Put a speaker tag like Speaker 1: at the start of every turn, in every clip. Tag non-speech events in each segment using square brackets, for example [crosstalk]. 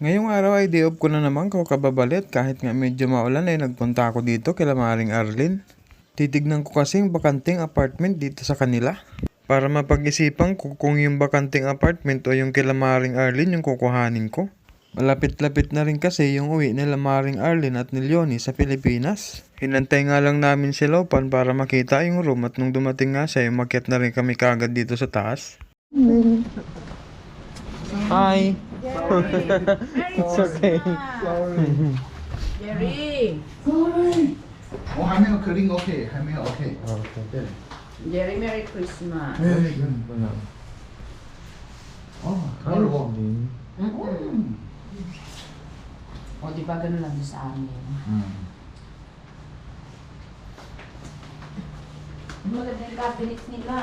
Speaker 1: Ngayong araw ay day off ko na naman ko kababalit kahit nga medyo maulan ay nagpunta ako dito kila Maring Arlene. Titignan ko kasing bakanting apartment dito sa kanila. Para mapag-isipan ko kung yung bakanting apartment o yung kila Maring Arlene yung kukuhanin ko. Malapit-lapit na rin kasi yung uwi nila Maring Arlene at ni Leonie sa Pilipinas. Hinantay nga lang namin si Lopan para makita yung room at nung dumating nga siya, umakyat na rin kami kagad dito sa taas. Hi! it's okay. Sorry.
Speaker 2: Jerry.
Speaker 3: Sorry. 어, 할매가 그린 오케이.
Speaker 1: 할매가
Speaker 3: 오케이. 아, 오케이.
Speaker 2: Jerry, Merry Christmas.
Speaker 3: 네, 이건 뭐야.
Speaker 2: 어, 가을 워. 어디 박을
Speaker 3: 놨는지 아니에요. 음.
Speaker 2: Maganda yung cabinets nila.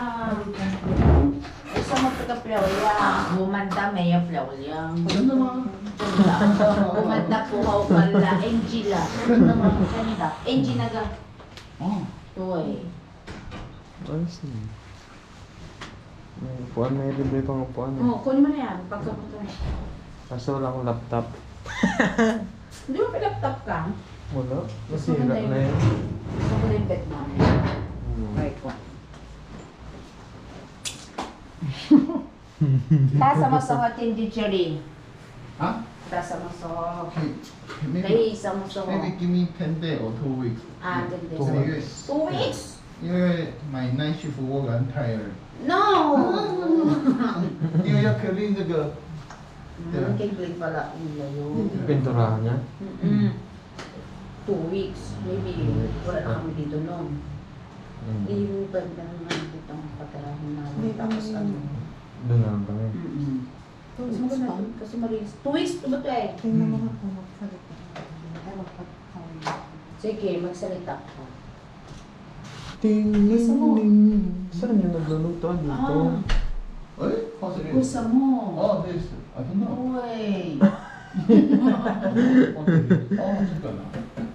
Speaker 2: Gusto mo ito ka Flaulia. Gumanda may yung
Speaker 3: Flaulia. Maganda mga.
Speaker 2: Gumanda po ako pala. Angela.
Speaker 3: Maganda mga.
Speaker 2: Ganda. Angela ga.
Speaker 3: Oh.
Speaker 2: Tuway.
Speaker 1: Ayos na. May upuan, may libre pang upuan. Oo,
Speaker 2: oh, kunin mo na yan. Pagkapunta na.
Speaker 1: Kaso wala akong laptop.
Speaker 2: Hindi mo pa laptop ka?
Speaker 1: Wala.
Speaker 2: Nasira na yan. Gusto ko na yung bet namin. Right ko. [laughs] Tasa mo sa hotel di Jerry.
Speaker 3: 啊
Speaker 2: Tasa mo sa
Speaker 3: ，maybe
Speaker 2: Kaya isa mo sa
Speaker 3: maybe give me ten day or two weeks，
Speaker 2: Ah, ganda.
Speaker 3: 几个月，
Speaker 2: Two weeks?
Speaker 3: 因为买 night shift 我很 tired，
Speaker 2: No!
Speaker 3: 因为要 clean 这个，
Speaker 2: Hmm, kay Glenn pala. Iya yun.
Speaker 1: Pinturahan niya?
Speaker 2: Mm-mm. Two weeks. Maybe wala na kami dito noon. Mm. Eh, Ihubad lang naman itong pagkarahon namin. Tapos ano.
Speaker 1: Doon na lang kami.
Speaker 2: Mm-mm. Two Mas kasi marilis. Two weeks ba to eh?
Speaker 4: Tingnan mo Mm. ako magsalita. Ay, magpagkawin.
Speaker 2: Sige, magsalita ka.
Speaker 1: Ting,
Speaker 2: ling, ling.
Speaker 1: Saan yung ah. nagluluto? Dito.
Speaker 2: Ah,
Speaker 3: Ay, how's it
Speaker 2: is? mo.
Speaker 3: Oh, this. I don't know.
Speaker 2: Uy. [laughs] [laughs]
Speaker 3: Oh, it's good
Speaker 2: now.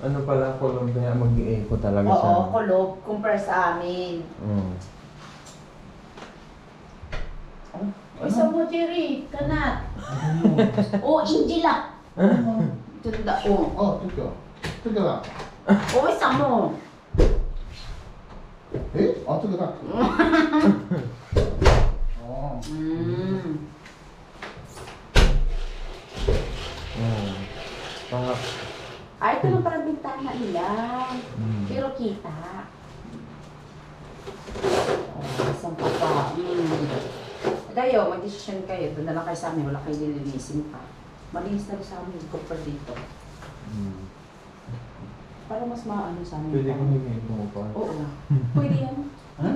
Speaker 1: Ano pala, kulob kaya mag-iiko talaga siya.
Speaker 2: Oo, no? kulob, compare sa amin.
Speaker 1: Mm.
Speaker 2: Oh, isa mo, Jerry, kanat. [laughs] oh, hindi Angela. [laughs] Tunda,
Speaker 3: oh. Oh, oh tiga. Tiga lang.
Speaker 2: Oh, isa mo.
Speaker 1: Eh,
Speaker 2: oh, tiga lang. [laughs] ano lang.
Speaker 1: Mm.
Speaker 2: Pero kita. Oh, isang pa pa. Mm. Dayo, mag-decision kayo. Doon na lang kayo sa amin. Wala kayo nilinisin pa. Malinis na rin sa amin. Go for dito.
Speaker 1: Mm.
Speaker 2: Para mas maano sa amin.
Speaker 1: Pwede kong hingin mo pa.
Speaker 2: Oo. Pwede yan.
Speaker 3: Ha?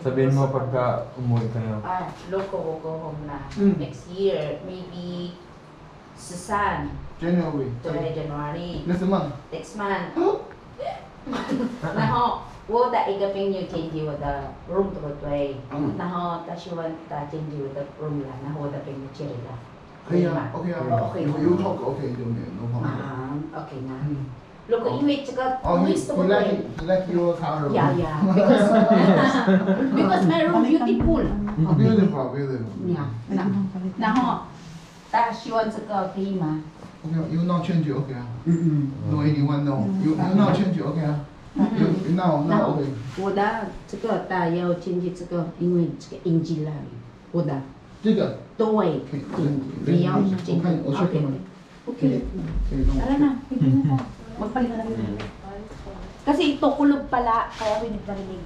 Speaker 1: Sabihin mo pagka umuwi ka na.
Speaker 2: Ah, loko, go home na.
Speaker 3: Mm.
Speaker 2: Next year, maybe Susan.
Speaker 3: January.
Speaker 2: January, January.
Speaker 3: Next month.
Speaker 2: Next month. [laughs] na ho, wo da iga ping change you the room to the hmm. way.
Speaker 3: Na
Speaker 2: ho, ta she want ta change you the room la. Na ho da ping you
Speaker 3: change la. Okay, okay, oh,
Speaker 2: okay.
Speaker 3: You, you talk, okay, you no problem.
Speaker 2: Ah, okay na.
Speaker 3: Hmm.
Speaker 2: Look,
Speaker 3: oh.
Speaker 2: anyway, tsaka,
Speaker 3: oh,
Speaker 2: you, you
Speaker 3: like, you like your car room.
Speaker 2: Yeah, yeah. Because, [laughs] because my room beautiful.
Speaker 3: Oh, beautiful, beautiful.
Speaker 2: Yeah. Na, na ho, naho, ta she want to go klima.
Speaker 3: OK，you now change OK 啊 Mm-mm.？No anyone no. You you now change OK 啊？You you now now OK。
Speaker 2: 我的这个大要进去这个，因为这个印记那里，我的
Speaker 3: 这个
Speaker 2: 对，
Speaker 3: 可以，
Speaker 2: 你要
Speaker 3: 我
Speaker 2: 进去
Speaker 3: 看我去看看，
Speaker 2: OK，
Speaker 3: 可以弄。
Speaker 2: Tara na, pwede na tayo. Magpalit na lang. Kasi ito kulob pala, kaya hindi narinig.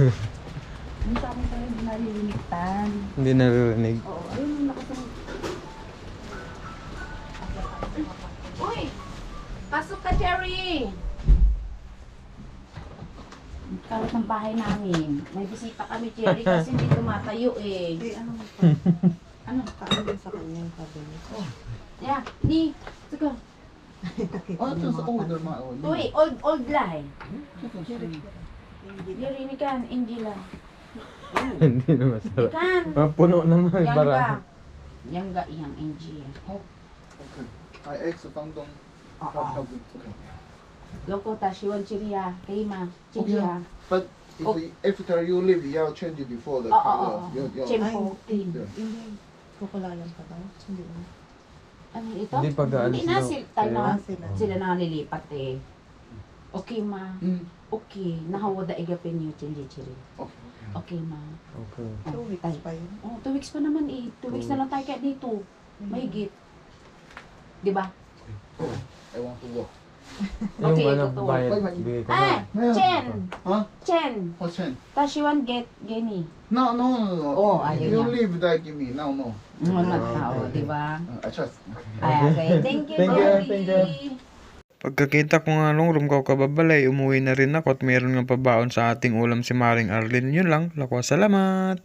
Speaker 4: Yung sa [laughs] amin pala hindi nalilimitan.
Speaker 1: Hindi naririnig.
Speaker 4: Oo, ayun yung nakasunod.
Speaker 2: Pasok ka, Cherry! Kalat ng bahay namin. May bisita kami, Cherry, kasi hindi tumatayo eh.
Speaker 4: Di, ano mo [laughs] ano pa?
Speaker 2: ano,
Speaker 4: kaagad sa kanya yung cabinet. Oh.
Speaker 2: Yeah, di, sige.
Speaker 3: oh, ito
Speaker 4: sa
Speaker 3: older
Speaker 4: mga
Speaker 3: old.
Speaker 2: Uy, old, old lie. Naririnig ka, Angela.
Speaker 1: Hindi na masarap.
Speaker 2: Ikan.
Speaker 1: Mapuno na nga yung bara.
Speaker 2: Yang ga, yang Angela.
Speaker 3: Oh. Okay. Ay, ex, utang
Speaker 2: dong. OK。Loko, ta, siwan, Chiria, Kayma,
Speaker 3: Okay.
Speaker 2: Chiria.
Speaker 3: But If
Speaker 2: Oh.
Speaker 3: we, after you leave, you have change it before the
Speaker 2: Oo, oo,
Speaker 3: color.
Speaker 2: oo.
Speaker 3: You, you,
Speaker 2: clean.
Speaker 3: Yeah.
Speaker 4: Hindi. Kukulayan pa daw. Hindi na.
Speaker 2: Ano ito?
Speaker 1: Hindi, pag-aalis
Speaker 2: Hindi na
Speaker 1: daw.
Speaker 2: sila, tayo na,
Speaker 4: Ah, sila.
Speaker 2: sila na nalilipat eh. Okay ma,
Speaker 3: Mm.
Speaker 2: okay. Nahawada igapin niyo chinjichiri.
Speaker 3: Okay, okay.
Speaker 2: Okay ma.
Speaker 1: Okay.
Speaker 4: Two weeks
Speaker 2: Ay.
Speaker 4: pa yun.
Speaker 2: Oh, two weeks pa naman eh. Two weeks na lang tayo kaya dito. Mahigit. Di ba?
Speaker 3: I want to walk.
Speaker 2: Okay,
Speaker 1: yung ano,
Speaker 2: totoo.
Speaker 1: bayad, bigay ko
Speaker 2: Ah. Chen!
Speaker 3: Huh?
Speaker 2: Chen!
Speaker 3: What's change?
Speaker 2: Tashiwan get geni.
Speaker 3: No, no, no, no.
Speaker 2: Oh, ayaw
Speaker 3: you
Speaker 2: niya.
Speaker 3: leave that give me. No, no.
Speaker 2: Mga
Speaker 1: Ah,
Speaker 2: tao,
Speaker 1: okay.
Speaker 2: di ba?
Speaker 3: Uh, I trust.
Speaker 2: Ay, [laughs] okay. Thank you,
Speaker 1: Thank you, thank you. Pagkakita ko nga nung room ko kababalay, umuwi na rin ako at mayroon nga pabaon sa ating ulam si Maring Arlene. Yun lang, lako, salamat!